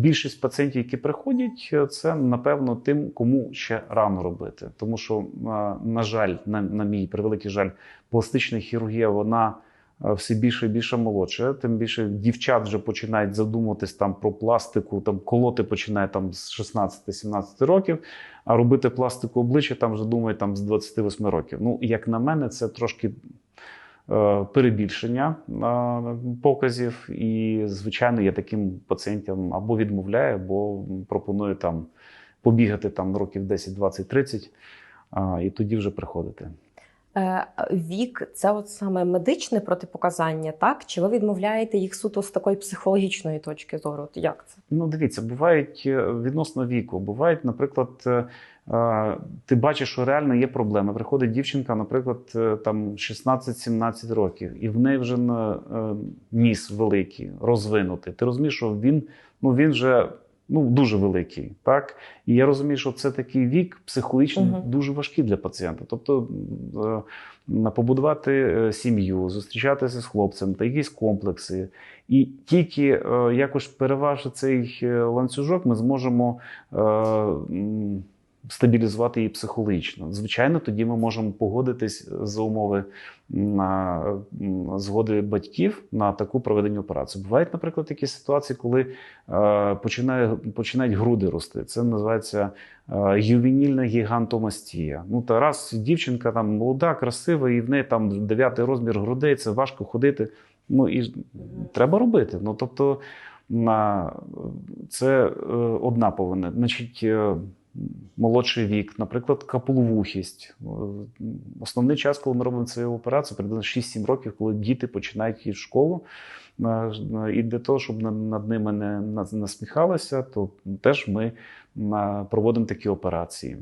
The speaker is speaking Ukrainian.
більшість пацієнтів, які приходять, е, це напевно тим, кому ще рано робити. Тому що, е, на жаль, на, на мій превеликий жаль, пластична хірургія вона е, все більше і більше молодша. Тим більше дівчат вже починають задумуватись там про пластику, там колоти починає там з 16-17 років, а робити пластику обличчя там вже думають там з 28 років. Ну, як на мене, це трошки перебільшення е, показів. І, звичайно, я таким пацієнтам або відмовляю, або пропоную там побігати там років 10, 20, 30, і тоді вже приходити. Е, Вік це от саме медичне протипоказання, так? Чи ви відмовляєте їх суто з такої психологічної точки зору? Як це? Ну, дивіться, бувають е, відносно віку. Бувають, наприклад, е, ти бачиш, що реально є проблеми. Приходить дівчинка, наприклад, там 16-17 років, і в неї вже ніс великий, розвинутий. Ти розумієш, що він, ну, він вже ну, дуже великий. Так? І я розумію, що це такий вік психологічно угу. дуже важкий для пацієнта. Тобто е, побудувати е, сім'ю, зустрічатися з хлопцем та якісь комплекси. І тільки е, якось переважити цей ланцюжок, ми зможемо стабілізувати її психологічно. Звичайно, тоді ми можемо погодитись за умови на згоди батьків на таку проведення операції. Бувають, наприклад, такі ситуації, коли е, починає, починають груди рости. Це називається е, ювенільна гігантомастія. Ну та раз дівчинка там молода, красива, і в неї там дев'ятий розмір грудей, це важко ходити. Ну і треба робити. Ну тобто, це е, одна повинна. Значить, молодший вік, наприклад, капловухість. Е, Основний час, коли ми робимо цю операцію, приблизно 6-7 років, коли діти починають їх школу. Е, І для того, щоб на- над ними не насміхалися, то теж ми е, проводимо такі операції.